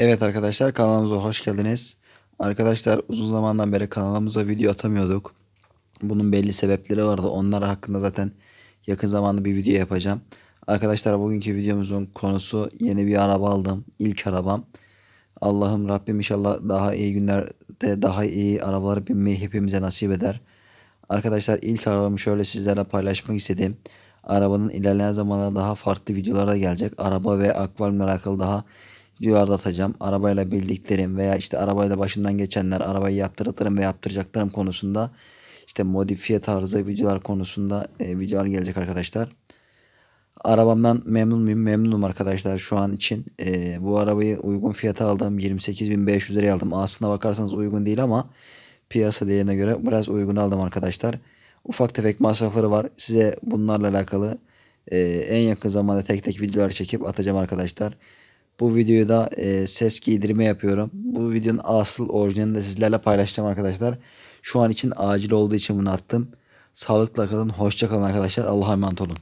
Evet arkadaşlar kanalımıza hoş geldiniz. Arkadaşlar uzun zamandan beri kanalımıza video atamıyorduk. Bunun belli sebepleri vardı. Onlar hakkında zaten yakın zamanda bir video yapacağım. Arkadaşlar bugünkü videomuzun konusu yeni bir araba aldım. İlk arabam. Allah'ım Rabbim inşallah daha iyi günlerde daha iyi arabaları binmeyi hepimize nasip eder. Arkadaşlar ilk arabamı şöyle sizlerle paylaşmak istedim. Arabanın ilerleyen zamanlarda daha farklı videolara gelecek. Araba ve akvaryumla alakalı daha videolarda atacağım. Arabayla bildiklerim veya işte arabayla başından geçenler, arabayı yaptırdıklarım ve yaptıracaklarım konusunda işte modifiye tarzı videolar konusunda e, videolar gelecek arkadaşlar. Arabamdan memnun muyum? Memnunum arkadaşlar şu an için. E, bu arabayı uygun fiyata aldım. 28.500 liraya aldım. Aslına bakarsanız uygun değil ama piyasa değerine göre biraz uygun aldım arkadaşlar. Ufak tefek masrafları var. Size bunlarla alakalı e, en yakın zamanda tek tek videolar çekip atacağım arkadaşlar. Bu videoyu da e, ses giydirme yapıyorum. Bu videonun asıl orijinalini de sizlerle paylaşacağım arkadaşlar. Şu an için acil olduğu için bunu attım. Sağlıkla kalın, hoşça kalın arkadaşlar. Allah'a emanet olun.